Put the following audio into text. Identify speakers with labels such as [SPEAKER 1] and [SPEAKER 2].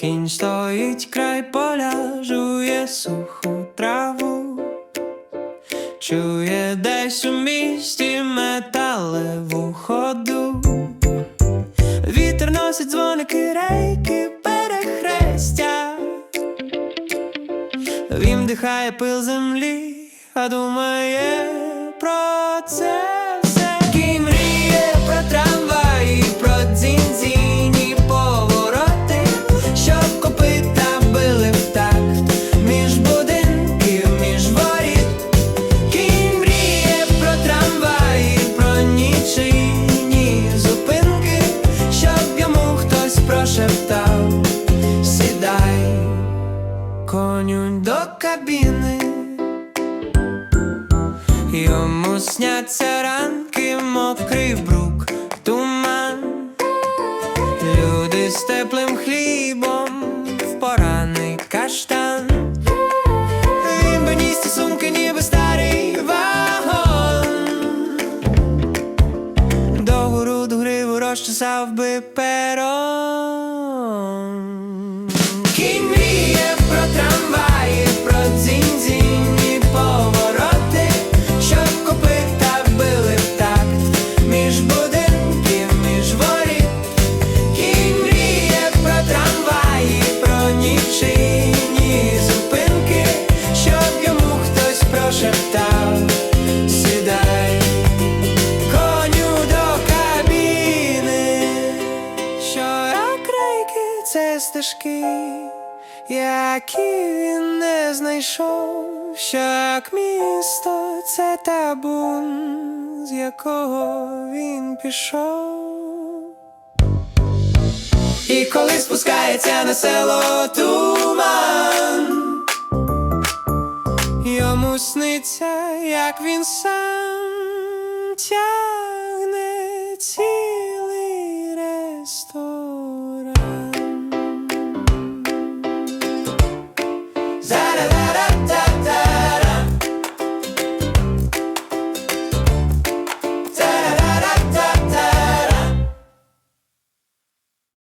[SPEAKER 1] Кінь стоїть край поля, жує суху траву, чує десь у місті металеву ходу. Вітер носить дзвоники, рейки, перехрестя. Він дихає пил землі, а думає про це коню до кабіни. Йому сняться ранки, мокрий брук, туман, люди з теплим хлібом, в пораний каштан. Він сумки, ніби старий вагон. До груду гриву розчесав би перон. Стежки, які він не знайшов, що як місто це табун, з якого він пішов. І коли спускається на село туман, йому сниться, як він сам тягне цілий ресторан.